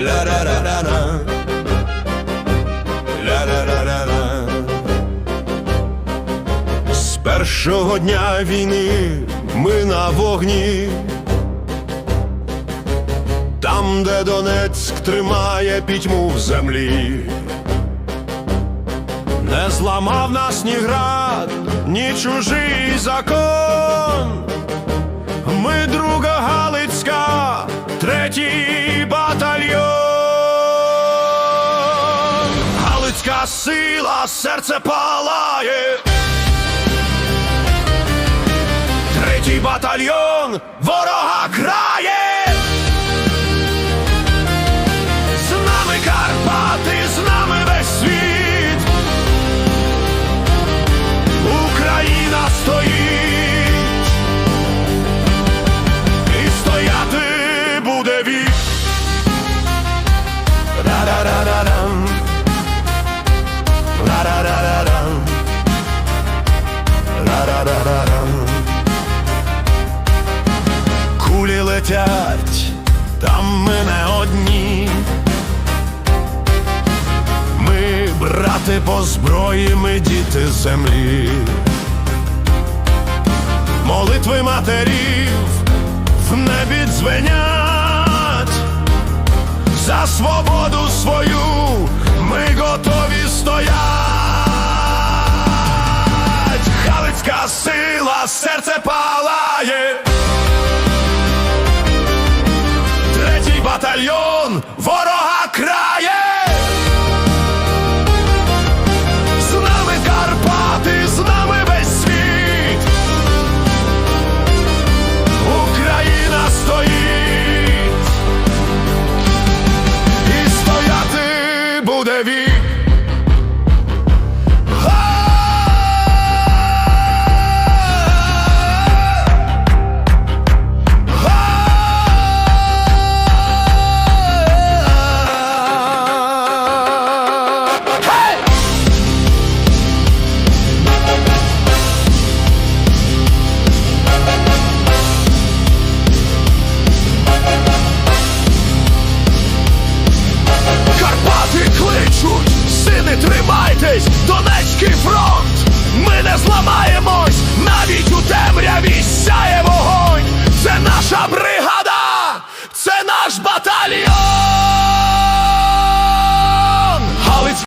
Ля-ра-ра-ра-ра. Ля-ра-ра-ра-ра. З першого дня війни ми на вогні. Там, де Донецьк тримає пітьму в землі, не зламав нас ні град, ні чужий закон. Ми друга Галицька. Галицька сила, серце палає. Третій батальйон ворога крає. Летять, там ми не одні. Ми брати по зброї, ми діти землі. Молитви матерів в небі дзвенять. За свободу свою ми готові стоять. Галицька сила, серце палає. Батальйон ворога Донецький фронт, ми не зламаємось навіть у темряві.